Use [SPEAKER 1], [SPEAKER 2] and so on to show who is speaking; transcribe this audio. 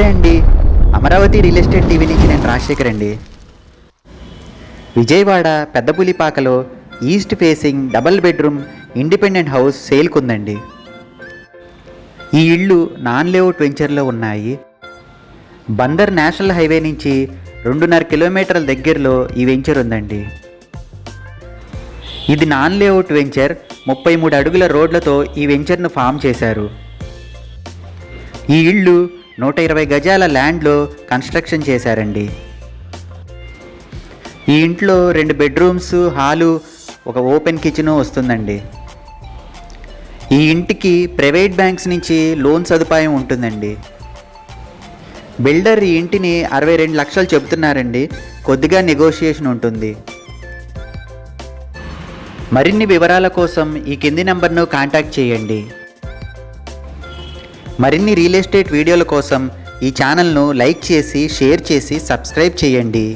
[SPEAKER 1] నమస్తే అండి. Amaravati real estate TV నుంచి నేను రాజశేఖర్ అండి. Vijayawada పెద్దపులిపాకలో east facing double bedroom independent house సేల్కుందండి. ఈ ఇళ్ళు నాన్ లేఅవుట్ వెంచర్లో ఉన్నాయి. బందర్ నేషనల్ హైవే నుంచి రెండున్నర కిలోమీటర్ల దగ్గరలో ఈ వెంచర్ ఉందండి. ఇది నాన్ లేఅవుట్ వెంచర్ ముప్పై మూడు అడుగుల రోడ్లతో ఈ వెంచర్ను ఫామ్ చేశారు. ఈ ఇళ్ళు నూట ఇరవై గజాల ల్యాండ్లో కన్స్ట్రక్షన్ చేశారండి. ఈ ఇంట్లో రెండు బెడ్రూమ్స్ హాలు ఒక ఓపెన్ కిచెను వస్తుందండి. ఈ ఇంటికి ప్రైవేట్ బ్యాంక్స్ నుంచి లోన్ సదుపాయం ఉంటుందండి. బిల్డర్ ఈ ఇంటిని అరవై రెండు లక్షలు చెబుతున్నారండి. కొద్దిగా నెగోషియేషన్ ఉంటుంది. మరిన్ని వివరాల కోసం ఈ కింది నంబర్ను కాంటాక్ట్ చేయండి. మరిన్ని రియల్ ఎస్టేట్ వీడియోల కోసం ఈ ఛానల్ను లైక్ చేసి షేర్ చేసి సబ్స్క్రైబ్ చేయండి.